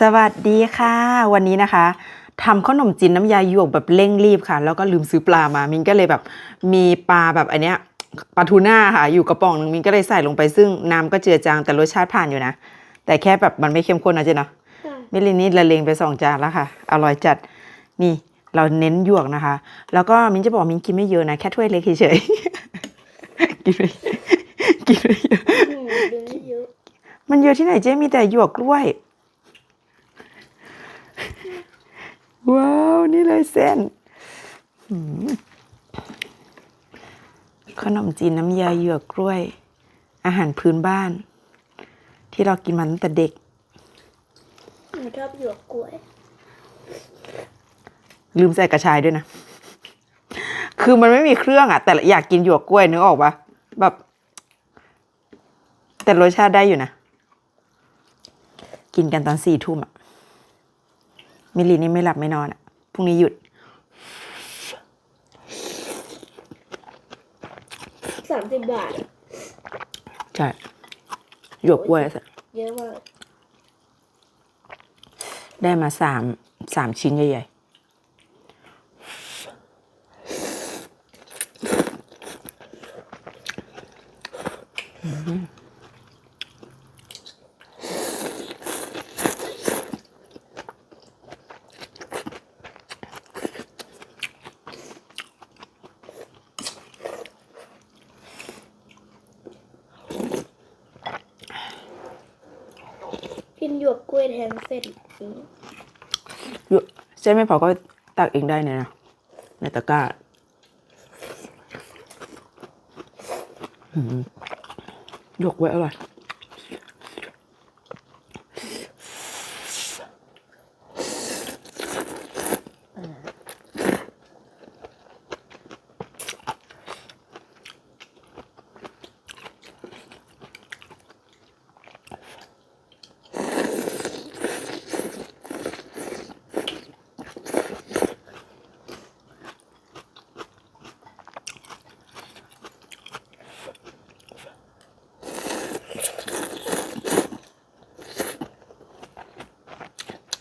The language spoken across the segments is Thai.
สวัสดีค่ะ วันนี้นะคะทำขนมจีนน้ำยาหยวกแบบเร่งรีบค่ะ แล้วก็ลืมซื้อปลามา มินก็เลยแบบมีปลาแบบอันเนี้ยปลาทูน่าค่ะ อยู่กระป๋องหนึ่งมินก็เลยใส่ลงไปซึ่งน้ำก็เจือจางแต่รสชาติผ่านอยู่นะ แต่แค่แบบมันไม่เข้มข้นนะเจ๊เนาะค่ะมิลลินี่ละเลงไปสองจานแล้วค่ะ อร่อยจัดนี่เราเน้นหยวกนะคะ แล้วก็มินจะบอกมินกินไม่เยอะนะแค่ถ้วยเล็กเฉยๆกินไม่กินไม่เยอะอืมดูไม่เยอะมันเยอะที่ไหนเจ๊มีแต่หยวกกล้วย ว้าว นี่เลยเส้นหืมขนมจีนน้ำยาหยวกกล้วย อาหารพื้นบ้าน ที่เรากินมาตั้งแต่เด็กหนูชอบหยวกกล้วย ลืมใส่กระชายด้วยนะ คือมันไม่มีเครื่องอะแต่อยากกินหยวกกล้วยนึกออกปะแบบ แต่รสชาติได้อยู่นะ กินกันตอนสี่ทุ่มอะ มิลลีนี่ไม่หลับไม่นอนอะพรุ่งนี้หยุด สามสิบบาทอะใช่หยวกกล้วยอะเยอะมากได้มาสามสามชิ้นใหญ่ๆ กินหยวกกล้วยแทนเส้นหยวกเส้นไม่พอก็ตักเองได้เนี่ยนะในตะกร้าหยวกไว้อร่อย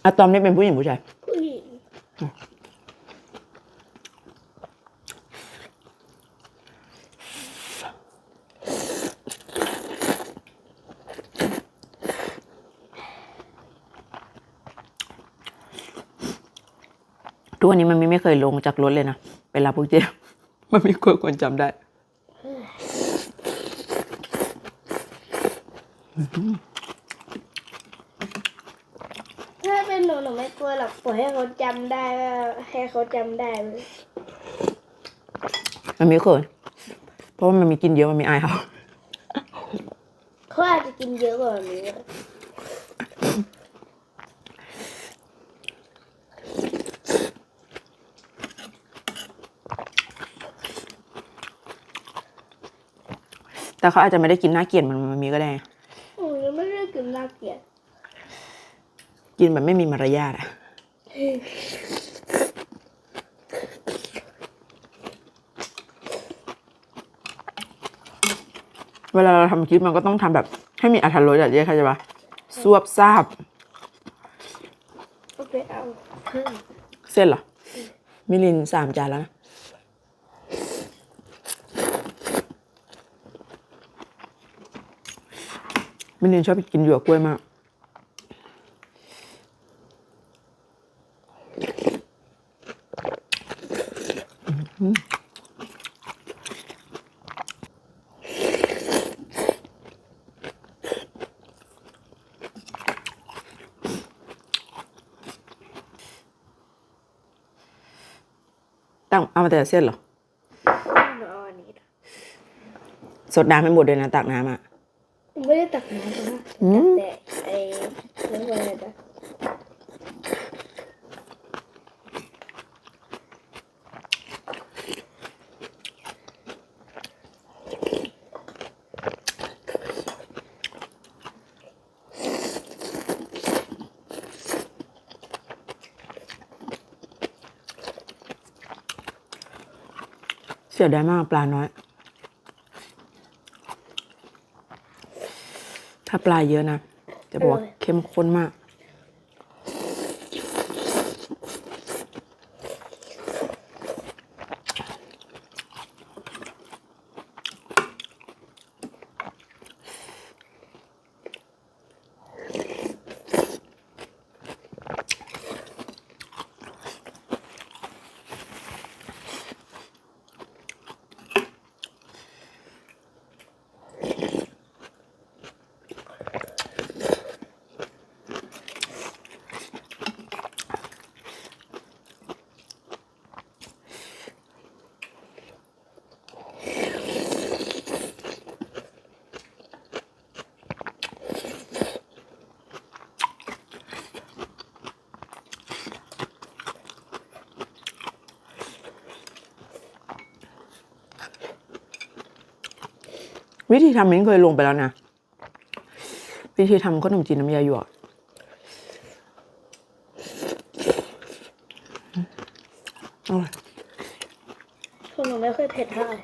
อะตอมนี่เป็นผู้หญิงผู้ชายผู้หญิงทุกวันนี้มันไม่เคยลงจากรถเลยนะไปรับพวกเจ๊มันไม่ควรควรจำได้ถ้าเป็นหนูหนูไม่ กลัวหรอกปล่อยให้เขาจำได้ว่าให้เขาจำได้เลยมันไม่เคยเพราะว่ามันมีกินเยอะมันมีอายเขาเขาอาจจะกินเยอะกว่านี้ก็ได้แต่เขาอาจจะไม่ได้กินน่าเกลียดมันมันมีก็ได้หนูยังไม่ได้กินน่าเกลียด กินแบบไม่มีมารยาทอะ เวลาเราทำคลิปมันก็ต้องทำแบบ ให้มีอรรถรสอะเจ๊เข้าใจปะซวบซาบโอเคเอาเพิ่มเส้นเหรอ มิลินสามจานแล้วนะมิลินชอบกินหยวกกล้วยมาก มาแต่เส้นเหรอหนูเอาอันนี้นะสดน้ำให้หมดเลยนะตักน้ำอะหนูไม่ได้ตักน้ำนะอืมตักแต่ไอ้เรื่องอะไรนะ เสียดายมากปลาน้อย ถ้าปลาเยอะนะ จะบอกว่าเข้มข้นมาก วิธีทำมิ้นเคยลงไปแล้วนะ วิธีทำขนมจีนน้ำยาหยวกอร่อยหนูไม่เคยเผ็ดเท่าไหร่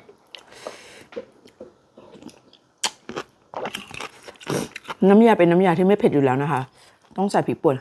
น้ำยาเป็นน้ำยาที่ไม่เผ็ดอยู่แล้วนะคะ ต้องใส่พริกป่น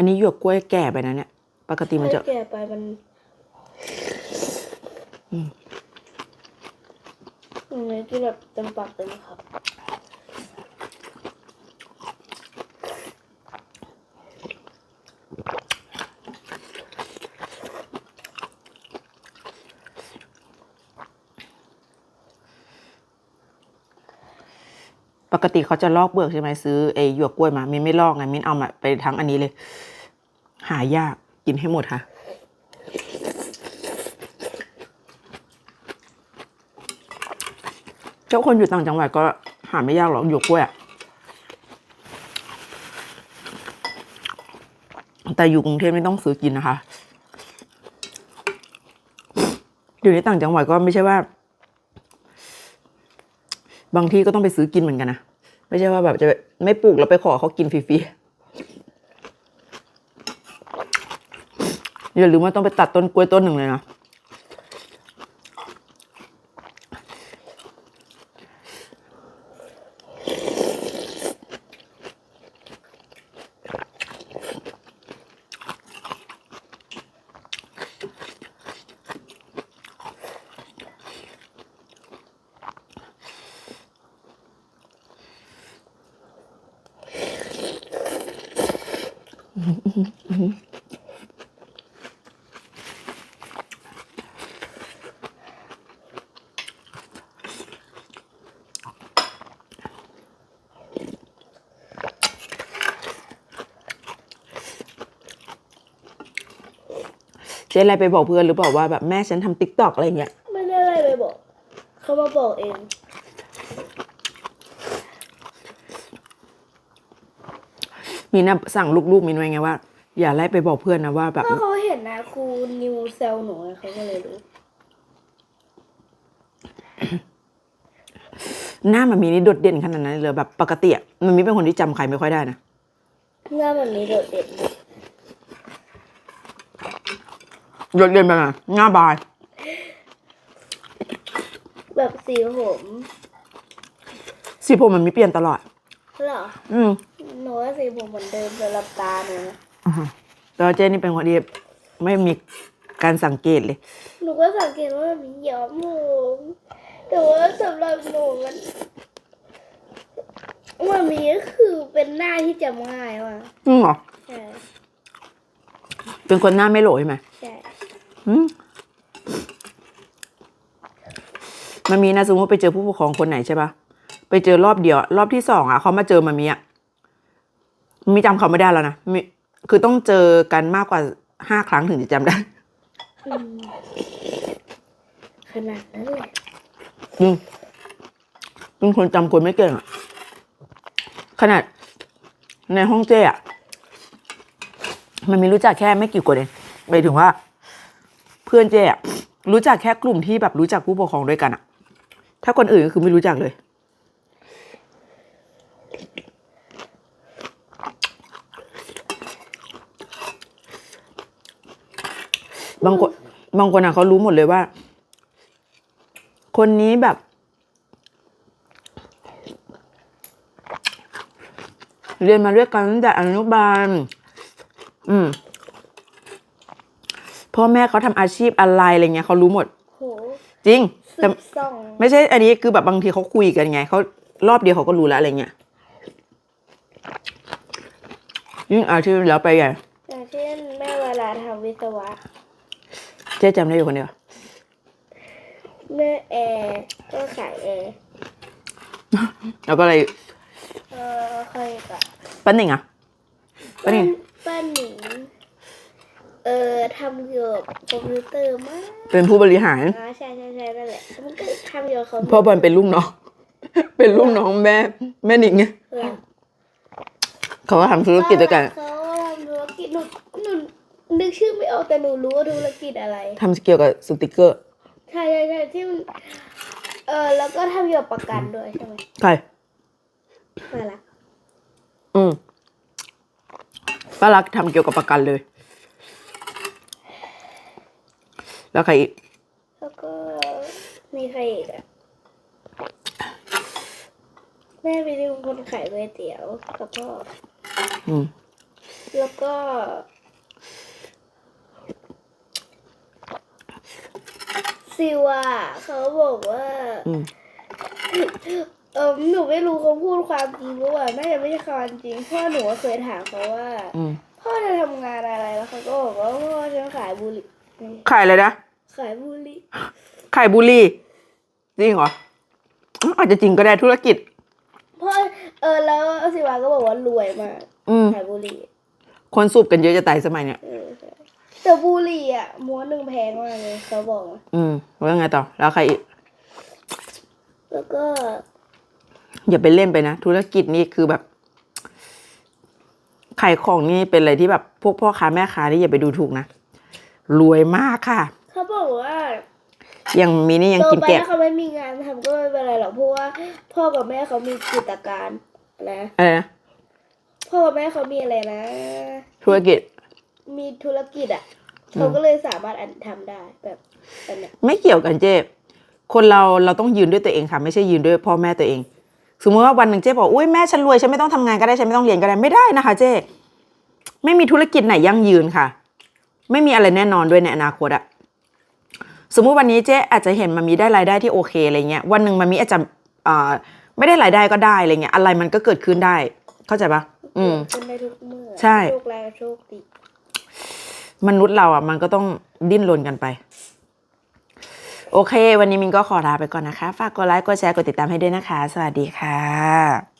อันนี้หยวกกล้วยแก่ไปนะเนี่ย ปกติมันจะถ้าแก่ไปมันอืมอันนี้ที่แบบเต็มปากเต็มคำปกติเขาจะลอกเปลือกใช่ไหมซื้อไอ้หยวกกล้วยมา มินไม่ลอกไง มินเอามาไปทั้งอันนี้เลย หายากกินให้หมดค่ะ เจ้าคนอยู่ต่างจังหวัดก็หาไม่ยากหรอกหยวกกล้วยแต่อยู่กรุงเทพไม่ต้องซื้อกินนะคะอยู่ในต่างจังหวัดก็ไม่ใช่ว่า บางที่ก็ต้องไปซื้อกินเหมือนกันนะ ไม่ใช่ว่าแบบจะไม่ปลูกแล้วไปขอเขากินฟรีๆ อย่าลืมว่าต้องไปตัดต้นกล้วยต้นหนึ่งเลยนะ เจ๊อะไรไปบอกเพื่อนหรือเปล่าว่าแบบแม่ฉันทำติ๊กตอกอะไรเงี้ยไม่ได้อะไรไปบอก เขามาบอกเอง มีนะสั่งลูกๆมินไว้ไงว่า อย่าไล่ไปบอกเพื่อนนะว่าแบบ ก็เขาเห็นนะครูนิวเซลหนูไงเขาก็เลยรู้ หน้ามันมีนี่โดดเด่นขนาดนั้นเลยแบบปกติอะมันมีเป็นคนที่จำใครไม่ค่อยได้นะ หน้าแบบนี้โดดเด่น โดดเด่นไปไหนหน้าบาย แบบสีผมสีผมมันมีเปลี่ยนตลอด เหรอ อืมหนูว่าสีผมเหมือนเดิมสำหรับตาหนูนะอ่าฮะแล้วเจ๊นี่เป็นคนที่ไม่มีการสังเกตเลย หนูก็สังเกตว่ามันมีย้อมผมแต่ว่าสำหรับหนูมันมันมีก็คือเป็นหน้าที่จำง่ายว่ะจริงเหรอใช่เป็นคนหน้าไม่โหลใช่ไหม ใช่อื มมันมีนะสมมติไปเจอผู้ปกครองคนไหนใช่ปะไปเจอรอบเดียวอะรอบที่สองอะเขามาเจอมามีอะมีจำเขาไม่ได้แล้วนะมีคือต้องเจอกันมากกว่าห้าครั้งถึงจะจำได้อืมขนาดนั้นเลยจริงเป็นคนจำคนไม่เก่งอะ ขนาด ในห้องเจ้อะ มันมีรู้จักแค่ไม่กี่คนเองหมายถึงว่าเพื่อนเจ้อะรู้จักแค่กลุ่มที่แบบรู้จักผู้ปกครองด้วยกันอะถ้าคนอื่นก็คือไม่รู้จักเลย บางคนบางคนอะเขารู้หมดเลยว่า คนนี้แบบ เรียนมาด้วยกันตั้งแต่อนุบาล อืม พ่อแม่เขาทำอาชีพอะไรอะไรเงี้ยเขารู้หมดโหจริงสืแต่บส่องไม่ใช่อันนี้คือแบบบางทีเขาคุยกันไงเขารอบเดียวเขาก็รู้แล้วอะไรเงี้ยยิ่งอาชีพแล้วไปใหญ่อย่างเช่นแม่เวลาทำวิศวะ เจ๊จำได้อยู่คนเดียวแม่แอร์ก็ขายแอร์แล้วก็เลยเออใครกับปั้นหนึ่งอะปั้นหนึ่งป้าหนิง เออทำเกี่ยวกับคอมพิวเตอร์มากเป็นผู้บริหาร อ๋อใช่ใช่ใช่นั่นแหละมันก็ทำเกี่ยวกับคอมพิวพ่อเตอร์บอลเป็นลูกน้อง เป็นลูกน้องแม่ แม่หนิงไงหลังเขาก็ทำธุรกิจด้วยกันเขาทำธุรกิจหนูหนูนึกชื่อไม่ออกแต่หนูรู้ว่าธุรกิจอะไร ทำเกี่ยวกับสติกเกอร์ ใช่ใช่ใช่ที่มันเออแล้วก็ทำเกี่ยวกับประกันด้วยใช่ไหมใคร มาละอืมป้ารักทำเกี่ยวกับประกันเลย แล้วใครอีกแล้วก็มีใครอีกอะแม่เป็นคนขายก๋วยเตี๋ยวกับพ่ออืมแล้วก็ ซิวาเขาบอกว่าอืมเออหนูไม่รู้เขาพูดความจริงหรือเปล่าน่าจะไม่ใช่ความจริงเพราะหนูก็เคยถามเขาว่า อืมพ่อจะทำงานอะไรแล้วเขาก็บอกว่าพ่อจะขายบุหรี่ ขายอะไรนะ ขายบุหรี่ขายบุหรี่จริงเหรออืมอาจจะจริงก็ได้ธุรกิจพ่อเออแล้วสิวาก็บอกว่ารวยมากอืมขายบุหรี่ คนสูบกันเยอะจะตายสมัยเนี้ยเออใช่แต่บุหรี่อะม้วนหนึ่งแพงมากเลยเขาบอกมาอืมแล้วไงต่อ แล้วใครอีก แล้วก็ อย่าไปเล่นไปนะ ธุรกิจนี่คือแบบขายของนี่เป็นอะไรที่แบบพวกพ่อค้าแม่ค้านี่อย่าไปดูถูกนะ รวยมากค่ะ เขาบอกว่ายังมีนี่ยังโตกินไปแกะถ้าเขาไม่มีงานทำก็ไม่เป็นไรหรอกเพราะว่า พ่อกับแม่เขามีกิจการอะไรนะอะไรนะพ่อกับแม่เขามีอะไรนะ ธุรกิจ มีธุรกิจอะเขาก็เลยสามารถอันทำได้แบบแบบเนี้ยไม่เกี่ยวกันเจ๊คนเราเราต้องยืนด้วยตัวเองค่ะ ไม่ใช่ยืนด้วยพ่อแม่ตัวเอง สมมติว่าวันหนึ่งเจ๊บอกอุ้ยแม่ฉันรวยฉันไม่ต้องทำงานก็ได้ฉันไม่ต้องเรียนก็ได้ไม่ได้นะคะ เจ๊ไม่มีธุรกิจไหนยั่งยืนค่ะ ไม่มีอะไรแน่นอนด้วยในอนาคตอะสมมุติวันนี้เจ๊อาจจะเห็นมันมีได้รายได้ที่โอเคอะไรเงี้ยวันหนึ่งมันมีอาจจะอ่าไม่ได้รายได้ก็ได้อะไรเงี้ยอะไรมันก็เกิดขึ้นได้ เข้าใจปะอืมขึ้นได้ทุกเมื่อใช่โชคร้ายกับโชคดีมนุษย์เราอะมันก็ต้องดิ้นรนกันไป โอเค วันนี้มินก็ขอลาไปก่อนนะคะ ฝากกดไลค์กดแชร์กดติดตามให้ด้วยนะคะ สวัสดีค่ะ